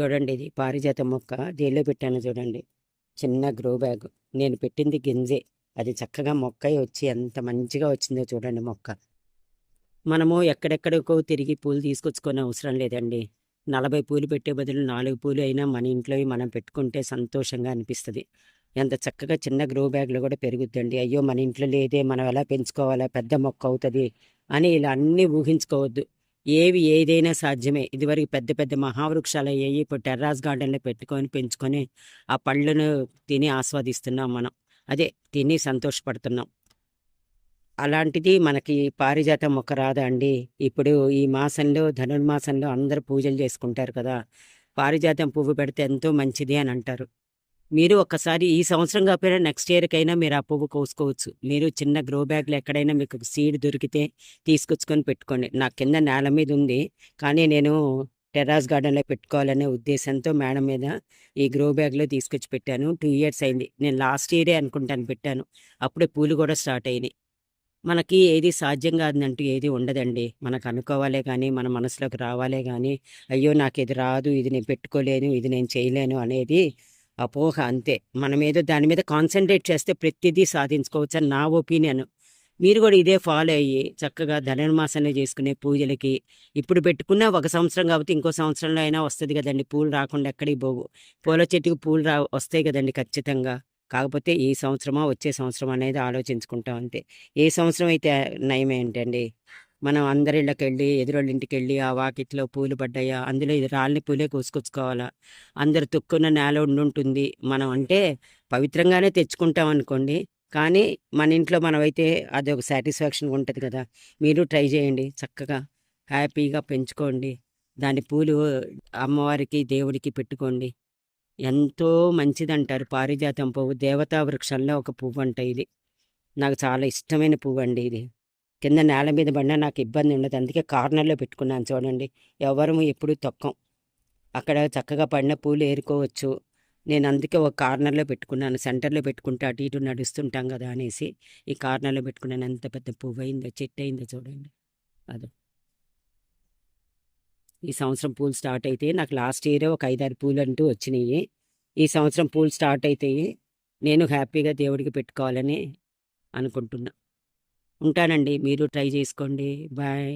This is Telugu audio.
చూడండి ఇది పారిజాత మొక్క. దేనిలో పెట్టాను చూడండి. చిన్న గ్రో బ్యాగ్. నేను పెట్టింది గింజే. అది చక్కగా మొక్క వచ్చి ఎంత మంచిగా వచ్చిందో చూడండి మొక్క. మనము ఎక్కడెక్కడికో తిరిగి పూలు తీసుకొచ్చుకునే అవసరం లేదండి. నలభై పూలు పెట్టే బదులు నాలుగు పూలు అయినా మన ఇంట్లో మనం పెట్టుకుంటే సంతోషంగా అనిపిస్తుంది. ఎంత చక్కగా చిన్న గ్రో బ్యాగ్లో కూడా పెరుగుద్దండి. అయ్యో మన ఇంట్లో లేదే మనం ఎలా పెంచుకోవాలా పెద్ద మొక్క అవుతుంది అని ఇలా అన్నీ ఊహించుకోవద్దు. ఏవి ఏదైనా సాధ్యమే. ఇదివరకు పెద్ద పెద్ద మహావృక్షాలు అయ్యాయి. ఇప్పుడు టెర్రాస్ గార్డెన్లో పెట్టుకొని పెంచుకొని ఆ పళ్ళను తిని ఆస్వాదిస్తున్నాం మనం. అదే తిని సంతోషపడుతున్నాం. అలాంటిది మనకి పారిజాతం మొక్క రాదా అండి? ఇప్పుడు ఈ మాసంలో ధనుర్మాసంలో అందరూ పూజలు చేసుకుంటారు కదా. పారిజాతం పువ్వు పెడితే ఎంతో మంచిది అని అంటారు. మీరు ఒకసారి ఈ సంవత్సరం కాకపోయినా నెక్స్ట్ ఇయర్కైనా మీరు ఆ పువ్వు కోసుకోవచ్చు. మీరు చిన్న గ్రో బ్యాగ్లో ఎక్కడైనా మీకు సీడ్ దొరికితే తీసుకొచ్చుకొని పెట్టుకోండి. నా కింద నేల మీద ఉంది. కానీ నేను టెర్రాస్ గార్డెన్లో పెట్టుకోవాలనే ఉద్దేశంతో మేడం మీద ఈ గ్రో బ్యాగ్లో తీసుకొచ్చి పెట్టాను. టూ ఇయర్స్ అయింది. నేను లాస్ట్ ఇయరే అనుకుంటాను పెట్టాను. అప్పుడే పూలు కూడా స్టార్ట్ అయినాయి. మనకి ఏది సాధ్యం కాదంటూ ఏది ఉండదండి. మనకు అనుకోవాలే కానీ మన మనసులోకి రావాలే కానీ అయ్యో నాకు ఇది రాదు ఇది నేను పెట్టుకోలేను ఇది నేను చేయలేను అనేది అపోహ అంతే. మన మీద దాని మీద కాన్సన్ట్రేట్ చేస్తే ప్రతిదీ సాధించుకోవచ్చు అని నా ఒపీనియన్ మీరు కూడా ఇదే ఫాలో అయ్యి చక్కగా ధనుర్మాసాన్ని చేసుకునే పూజలకి ఇప్పుడు పెట్టుకున్న ఒక సంవత్సరం కాబట్టి ఇంకో సంవత్సరంలో అయినా వస్తుంది కదండి. పూలు రాకుండా ఎక్కడికి పోవు. పూల చెట్టుకు పూలు రా వస్తాయి కదండి ఖచ్చితంగా. కాకపోతే ఈ సంవత్సరమా వచ్చే సంవత్సరం అనేది ఆలోచించుకుంటాం అంతే. ఏ సంవత్సరం అయితే నయం ఏంటండి? మనం అందరి ఇళ్ళకి వెళ్ళి ఎదురోళ్ళ ఇంటికి వెళ్ళి ఆ వాకిట్లో పూలు పడ్డాయా అందులో ఇది రాళ్ళని పూలే కోసుకొచ్చుకోవాలా. అందరు తొక్కున్న నేల ఉండుంటుంది. మనం అంటే పవిత్రంగానే తెచ్చుకుంటాం అనుకోండి. కానీ మన ఇంట్లో మనమైతే అది ఒక సాటిస్ఫాక్షన్ ఉంటుంది కదా. మీరు ట్రై చేయండి. చక్కగా హ్యాపీగా పెంచుకోండి. దాని పూలు అమ్మవారికి దేవుడికి పెట్టుకోండి. ఎంతో మంచిదంటారు. పారిజాతం పువ్వు దేవతా వృక్షంలో ఒక పువ్వు అంట ఇది. నాకు చాలా ఇష్టమైన పువ్వు అండి ఇది. కింద నేల మీద పడినా నాకు ఇబ్బంది ఉండదు. అందుకే కార్నర్లో పెట్టుకున్నాను చూడండి. ఎవరు ఎప్పుడు తొక్కం. అక్కడ చక్కగా పడిన పూలు ఏరుకోవచ్చు. నేను అందుకే ఒక కార్నర్లో పెట్టుకున్నాను. సెంటర్లో పెట్టుకుంటే అటు ఇటు నడుస్తుంటాం కదా అనేసి ఈ కార్నర్లో పెట్టుకున్నాను. ఎంత పెద్ద పువ్వు అయిందో చెట్టు అయిందో చూడండి. అదే. ఈ సంవత్సరం పూలు స్టార్ట్ అయితే నాకు లాస్ట్ ఇయర్ ఒక ఐదారు పూలు అంటూ వచ్చినాయి. ఈ సంవత్సరం పూలు స్టార్ట్ అయితే నేను హ్యాపీగా దేవుడికి పెట్టుకోవాలని అనుకుంటున్నా. ఉంటానండి. మీరు ట్రై చేసుకోండి. బాయ్.